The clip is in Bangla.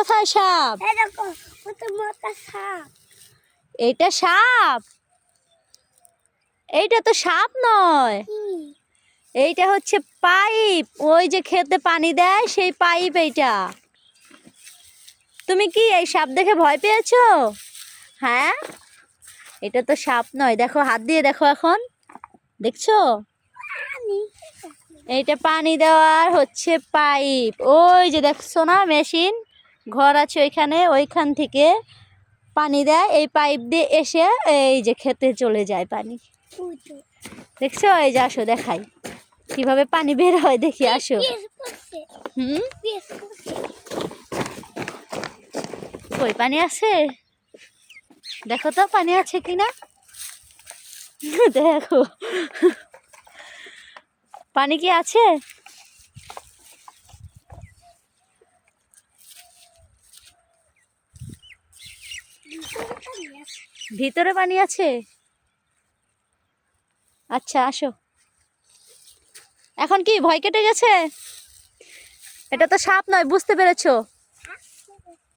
কোথায় সাপ? এইটা সাপ? এইটা তো সাপ নয়। এইটা হচ্ছে পাইপ। ওই যে খেতে পানি দেয় সেই পাইপ এইটা। তুমি কি এই সাপ দেখে ভয় পেয়েছ? হ্যাঁ? এটা তো সাপ নয়। দেখো হাত দিয়ে দেখো এখন। দেখছ? এইটা পানি দেওয়ার হচ্ছে পাইপ। ওই যে দেখছ না মেশিন? ঘর আছে ওইখানে, ওইখান থেকে পানি দেয়, এই পাইপ দিয়ে এসে এই যে খেতে চলে যায় পানি। দেখছ? এই যে আসো, দেখাই। কীভাবে পানি বের হয় দেখি, আসো। হুম? কই, পানি আছে? দেখো তো, পানি আছে কিনা? দেখো। পানি কি আছে? ভিতরে পানি আছে? আচ্ছা আসো। এখন কি, ভয় কেটে গেছে? এটা তো সাপ নয়, বুঝতে পেরেছ?